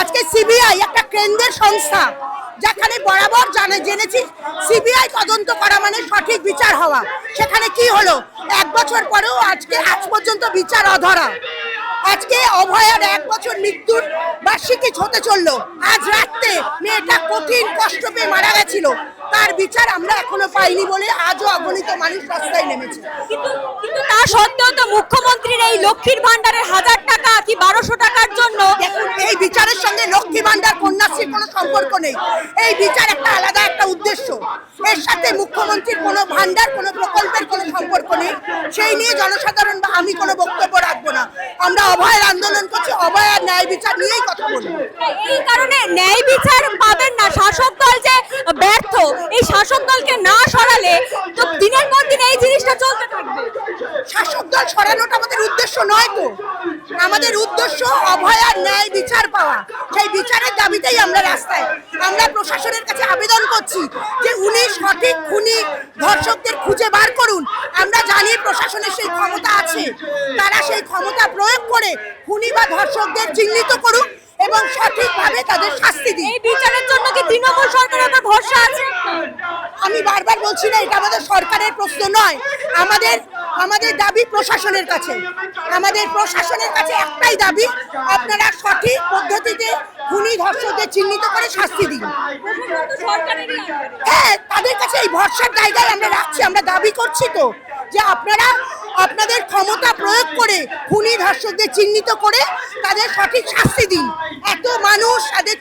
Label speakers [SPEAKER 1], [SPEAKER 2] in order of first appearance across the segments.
[SPEAKER 1] আজকে সিবিআই একটা কেন্দ্রের সংস্থা যেখানে বরাবর জানে জেনেছি সিবিআই তদন্ত করা মানে সঠিক বিচার হওয়া। সেখানে কি হলো? এক বছর পরেও আজকে আজ পর্যন্ত বিচার অধরা। আজকে অভয়ার এক বছর মৃত্যুর বার্ষিকী হতে চলল। আজ রাত্রে মেয়েটা কঠিন কষ্ট পেয়ে মারা গেছিল। তার বিচার আমরা এখনও পাইনি বলে আজও অগণিত মানুষ রাস্তায় নেমেছে।
[SPEAKER 2] কিন্তু কিন্তু তা সত্ত্বেও তো মুখ্যমন্ত্রীর এই লক্ষ্মীর ভান্ডারের হাজার টাকা কি বারোশো টাকার জন্য
[SPEAKER 1] দেখুন এই বিচারের সঙ্গে লক্ষ্মী ভান্ডার কন্যাশ্রীর কোনো সম্পর্ক নেই এই বিচার একটা আলাদা একটা উদ্দেশ্য। এর সাথে মুখ্যমন্ত্রীর কোনো ভান্ডার কোনো প্রকল্পের কোনো সম্পর্ক নেই। সেই নিয়ে জনসাধারণ বা আমি কোনো বক্তব্য রাখব না। আমরা অভয়ের আন্দোলন করছি অভয়ের ন্যায় বিচার নিয়েই কথা বলব।
[SPEAKER 2] এই কারণে ন্যায় বিচার পাবেন না শাসক দল যে ব্যর্থ। এই শাসক দলকে না সরালে তো দিনের পর দিন এই জিনিসটা চলতে থাকবে।
[SPEAKER 1] শাসক দল সরানোটা আমাদের উদ্দেশ্য নয় তো। আমাদের উদ্দেশ্য ন্যায় বিচার পাওয়া। সেই বিচারের দাবিতেই আমরা রাস্তায় আমরা প্রশাসনের কাছে আবেদন করছি যে উনি সঠিক খুনি ধর্ষকদের খুঁজে বার করুন। আমরা জানি প্রশাসনের সেই ক্ষমতা আছে। তারা সেই ক্ষমতা প্রয়োগ করে খুনি বা ধর্ষকদের চিহ্নিত করুন এবং সঠিকভাবে তাদের শাস্তি দিন
[SPEAKER 2] এই বিচারের জন্য কি তৃণমূল সরকারের উপর ভরসা আছে?
[SPEAKER 1] আমি বারবার বলছি না এটা আমাদের সরকারের প্রশ্ন নয়। আমাদের আমাদের দাবি প্রশাসনের কাছে। আমাদের প্রশাসনের কাছে একটাই দাবি, আপনারা সঠিক পদ্ধতিতে খুনি ধর্ষকদের চিহ্নিত করে শাস্তি দিন। হ্যাঁ তাদের কাছে এই ভরসার জায়গায় আমরা রাখছি, আমরা দাবি করছি তো, যে আপনারা আপনাদের ক্ষমতা প্রয়োগ করে খুনি ধর্ষকদের চিহ্নিত করে তাদের সঠিক শাস্তি দিন। এত মানুষ তাদের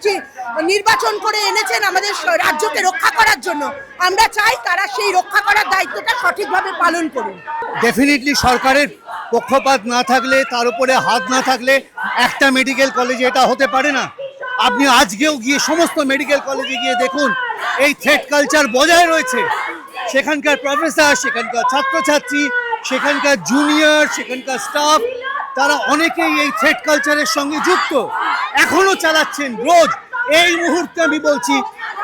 [SPEAKER 1] নির্বাচন করে এনেছেন আমাদের রাজ্যকে রক্ষা করার জন্য। আমরা চাই তারা সেই রক্ষা করার দায়িত্বটা সঠিকভাবে পালন করুন।
[SPEAKER 3] ডেফিনেটলি সরকারের পক্ষপাত না থাকলে, তার উপরে হাত না থাকলে একটা মেডিকেল কলেজে এটা হতে পারে না। আপনি আজকেও গিয়ে সমস্ত মেডিকেল কলেজে গিয়ে দেখুন, এই থ্রেড কালচার বজায় রয়েছে। সেখানকার প্রফেসর সেখানকার ছাত্রছাত্রী সেখানকার জুনিয়র সেখানকার স্টাফ তারা অনেকেই এই থ্রেড কালচারের সঙ্গে যুক্ত। এখনও চালাচ্ছেন রোজ। এই মুহূর্তে আমি বলছি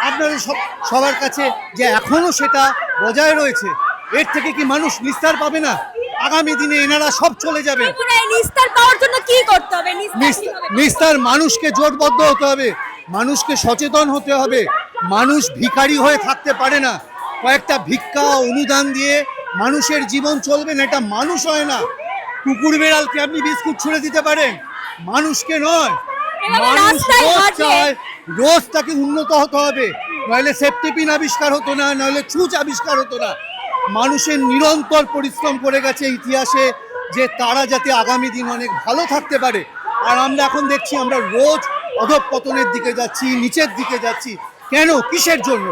[SPEAKER 3] আপনাদের সব সবার কাছে যে এখনও সেটা বজায় রয়েছে এর থেকে কি মানুষ নিস্তার পাবে না? আগামী দিনে এনারা সব চলে যাবে।
[SPEAKER 2] নিস্তার পাওয়ার জন্য কি করতে হবে? নিস্তার
[SPEAKER 3] নিস-
[SPEAKER 2] কীভাবে?
[SPEAKER 3] নিস্তার মানুষকে জোটবদ্ধ হতে হবে। মানুষকে সচেতন হতে হবে। মানুষ ভিখারি হয়ে থাকতে পারে না। কয়েকটা ভিক্ষা অনুদান দিয়ে মানুষের জীবন চলবে না এটা মানুষ হয় না। কুকুর বেড়ালকে আপনি বিস্কুট ছুঁড়ে দিতে পারেন। মানুষকে নয় মানুষ রোজ চায় রোজ তাকে উন্নত হতে হবে। নইলে সেফটি পিন আবিষ্কার হতো না নইলে ছুঁচ আবিষ্কার হতো না। মানুষের নিরন্তর পরিশ্রম করে গেছে ইতিহাসে যে তারা যাতে আগামী দিন অনেক ভালো থাকতে পারে। আর আমরা এখন দেখছি আমরা রোজ অধঃপতনের দিকে যাচ্ছি নিচের দিকে যাচ্ছি। কেন? কিসের জন্য?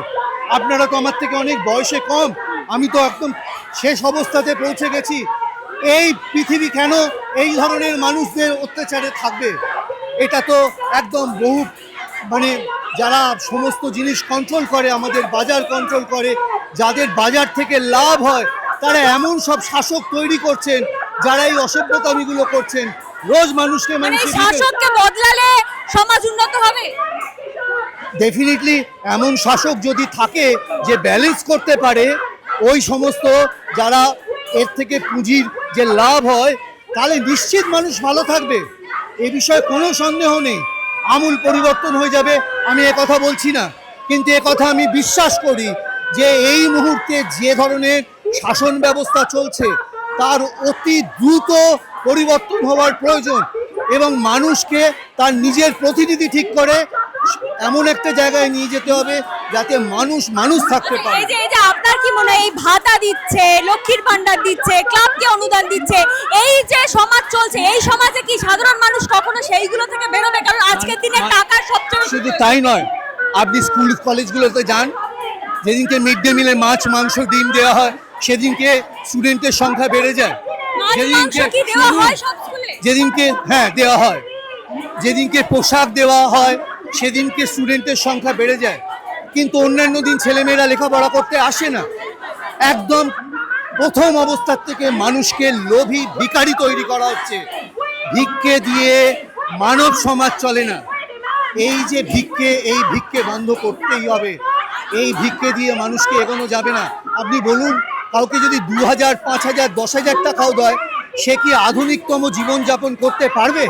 [SPEAKER 3] আপনারা তো আমার থেকে অনেক বয়সে কম। আমি তো একদম শেষ অবস্থাতে পৌঁছে গেছি। এই পৃথিবী কেন এই ধরনের মানুষদের অত্যাচারে থাকবে? এটা তো একদম বহু মানে যারা সমস্ত জিনিস কন্ট্রোল করে আমাদের বাজার কন্ট্রোল করে যাদের বাজার থেকে লাভ হয় তারা এমন সব শাসক তৈরি করছেন যারা এই অসভ্যতামিগুলো করছেন। রোজ মানুষকে
[SPEAKER 2] মানে
[SPEAKER 3] মানুষকে
[SPEAKER 2] শাসককে বদলালে সমাজ উন্নত হবে?
[SPEAKER 3] ডেফিনেটলি এমন শাসক যদি থাকে যে ব্যালেন্স করতে পারে ওই সমস্ত যারা এর থেকে পুঁজির যে লাভ হয়, তাহলে নিশ্চিত মানুষ ভালো থাকবে। এ বিষয়ে কোনো সন্দেহ নেই। আমূল পরিবর্তন হয়ে যাবে, আমি কথা বলছি না। কিন্তু কথা আমি বিশ্বাস করি যে এই মুহূর্তে যে ধরনের শাসন ব্যবস্থা চলছে, তার অতি দ্রুত পরিবর্তন হওয়ার প্রয়োজন এবং মানুষকে তার নিজের প্রতিনিধি ঠিক করে এমন একটা জায়গায় নিয়ে যেতে হবে যাতে মানুষ মানুষ থাকতে পারে।
[SPEAKER 2] এই যে এই যে আপনার কি মনে হয় এই ভাতা দিচ্ছে লক্ষ্মীর ভান্ডার দিচ্ছে ক্লাবকে অনুদান দিচ্ছে এই যে সমাজ চলছে এই সমাজে কি সাধারণ মানুষ কখনো সেইগুলো থেকে বেরোবে? কারণ আজকের দিনে টাকার সবচেয়ে
[SPEAKER 3] শুধু তাই নয় আপনি স্কুল কলেজগুলোতে যান যেদিনকে মিড ডে মিলে মাছ মাংস ডিম দেওয়া হয় সেদিনকে স্টুডেন্টের সংখ্যা বেড়ে যায়।
[SPEAKER 2] হয় স্কুলে?
[SPEAKER 3] যেদিনকে হ্যাঁ দেওয়া হয়। যেদিনকে পোশাক দেওয়া হয় সেদিনকে স্টুডেন্টের সংখ্যা বেড়ে যায়, কিন্তু অন্যান্য দিন ছেলেমেয়েরা লেখাপড়া করতে আসে না। একদম প্রথম অবস্থার থেকে মানুষকে লোভী ভিকারি তৈরি করা হচ্ছে। ভিক্ষে দিয়ে মানব সমাজ চলে না। এই যে ভিক্ষে, এই ভিক্ষে বন্ধ করতেই হবে। এই ভিক্ষে দিয়ে মানুষকে এগোনো যাবে না। আপনি বলুন, কাউকে যদি দু হাজার পাঁচ হাজার দশ হাজার টাকাও দেয়, সে কি আধুনিকতম জীবনযাপন করতে পারবে?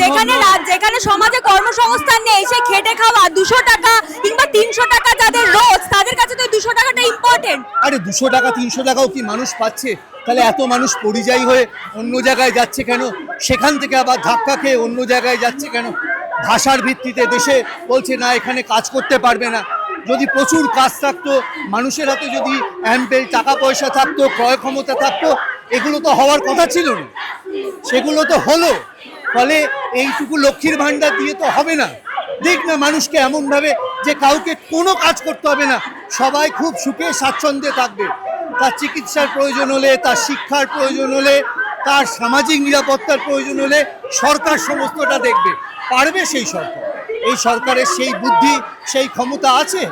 [SPEAKER 2] যেখানে যেখানে সমাজে কর্মসংস্থান নেই সে খেটে খাওয়া দুশো টাকা কিংবা তিনশো টাকা যাদের রোজ, তাদের কাছে তো দুশো টাকাটা ইম্পর্টেন্ট
[SPEAKER 3] আরে দুশো টাকা, তিনশো টাকাও কি মানুষ পাচ্ছে? তাহলে এত মানুষ পরিযায়ী হয়ে অন্য জায়গায় যাচ্ছে কেন? সেখান থেকে আবার ধাক্কা খেয়ে অন্য জায়গায় যাচ্ছে কেন? ভাষার ভিত্তিতে দেশে বলছে, না, এখানে কাজ করতে পারবে না। যদি প্রচুর কাজ থাকতো, মানুষের হাতে যদি অ্যাম্পেল টাকা পয়সা থাকতো, ক্রয় ক্ষমতা থাকতো, এগুলো তো হওয়ার কথা ছিল না। সেগুলো তো হলো। ফলে এইটুকু লক্ষ্মীর ভাণ্ডার দিয়ে তো হবে না। দেখ না মানুষকে এমনভাবে যে কাউকে কোনো কাজ করতে হবে না। সবাই খুব সুখে স্বাচ্ছন্দ্যে থাকবে। তার চিকিৎসার প্রয়োজন হলে, তার শিক্ষার প্রয়োজন হলে, তার সামাজিক নিরাপত্তার প্রয়োজন হলে সরকার সমস্তটা দেখবে। পারবে সেই সরকার। এই সরকারের সেই বুদ্ধি, সেই ক্ষমতা আছে?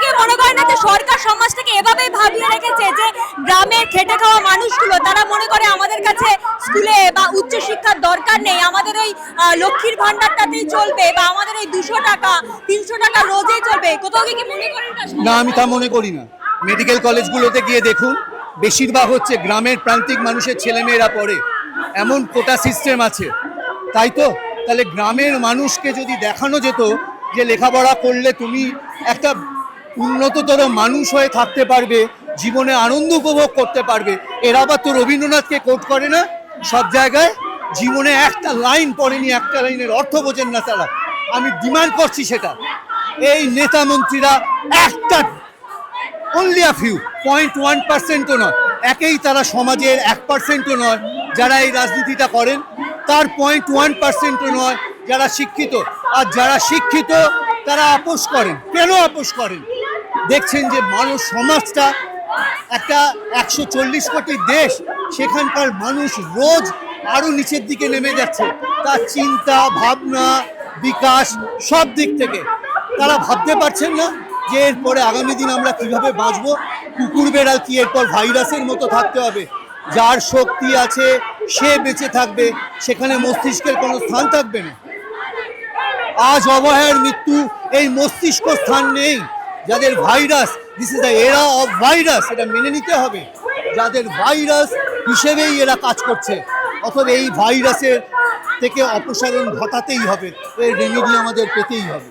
[SPEAKER 2] কোনো কি মনে করে না যে সরকার সমাজটাকে এভাবেই ভাবিয়ে রেখেছে যে গ্রামের খেটে খাওয়া মানুষগুলো তারা মনে করে আমাদের কাছে স্কুলে বা উচ্চ শিক্ষার দরকার নেই। আমাদের আহ, লক্ষ্মীর ভান্ডারটাতেই চলবে বা আমাদের এই দুশো টাকা তিনশো টাকা রোজেই চলবে। কোথাও কি মনে করেন
[SPEAKER 3] না আমি তা মনে করি না। মেডিকেল কলেজগুলোতে গিয়ে দেখুন বেশিরভাগ হচ্ছে গ্রামের প্রান্তিক মানুষের ছেলেমেয়েরা পড়ে। এমন কোটা সিস্টেম আছে। তাই তো? তাহলে গ্রামের মানুষকে যদি দেখানো যেত যে লেখাপড়া করলে তুমি একটা উন্নততর মানুষ হয়ে থাকতে পারবে, জীবনে আনন্দ উপভোগ করতে পারবে। এরা আবার তো রবীন্দ্রনাথকে কোট করে না? সব জায়গায় জীবনে একটা লাইন পড়েনি, একটা লাইনের অর্থ বোঝেন না তারা। আমি ডিমান্ড করছি সেটা। এই নেতা মন্ত্রীরা একটা only a few point one পার্সেন্টও নয়। একেই তারা সমাজের এক পার্সেন্টও নয়, যারা এই রাজনীতিটা করেন। তার পয়েন্ট ওয়ান পার্সেন্টও নয়, যারা শিক্ষিত। আর যারা শিক্ষিত, তারা আপোষ করেন। কেন আপোষ করেন? দেখছেন যে মানুষ সমাজটা একটা একশো চল্লিশ কোটি দেশ, সেখানকার মানুষ রোজ আরও নিচের দিকে নেমে যাচ্ছে। তার চিন্তা, ভাবনা, বিকাশ সব দিক থেকে। তারা ভাবতে পারছেন না যে এরপরে আগামী দিন আমরা কীভাবে বাঁচবো। কুকুর বেড়াল কি এরপর ভাইরাসের মতো থাকতে হবে? যার শক্তি আছে, সে বেঁচে থাকবে, সেখানে মস্তিষ্কের কোনো স্থান থাকবে না। আজ অবহের মৃত্যু, এই মস্তিষ্ক স্থান নেই। যাদের virus this is the era of virus এটা মেনে নিতে হবে। যাদের ভাইরাস হিসেবেই এরা কাজ করছে, অথবা এই ভাইরাসের থেকে অপসারণ ঘটাতেই হবে, এর রেমেডি আমাদের পেতেই হবে।